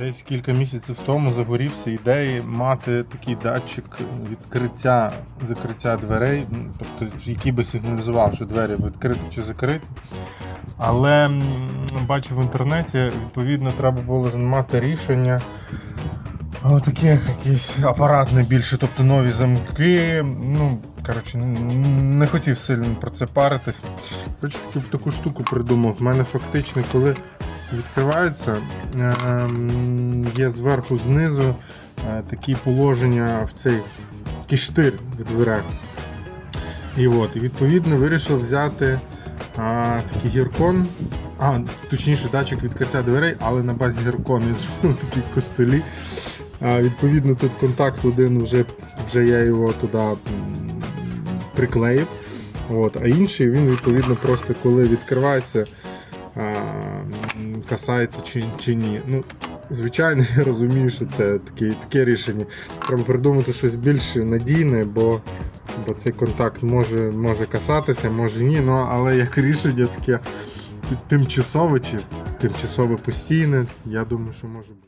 Десь кілька місяців тому загорівся ідеї мати такий датчик відкриття закриття дверей, тобто який би сигналізував, що двері відкриті чи закриті. Але бачив в інтернеті, відповідно, треба було мати рішення. Таке якийсь апаратне більше, тобто нові замки. Ну, коротше, не хотів сильно про це паритись. Коротше, таку, штуку придумав. У мене фактично, коли відкривається, ем, є зверху знизу е, такі положення в цей кіштир в дверях. І от, відповідно вирішив взяти а, такий гіркон, а, точніше, датчик відкриття дверей, але на базі гіркону і зробив такі костелі. А, відповідно, тут контакт один вже, вже я його туди приклеїв. От, а інший він відповідно просто коли відкривається, а, касається чи, чи ні. Ну, звичайно, я розумію, що це таке, таке рішення. Треба придумати щось більш надійне, бо, бо цей контакт може, може касатися, може ні. Ну, але як рішення таке тимчасове чи тимчасове постійне, я думаю, що може бути.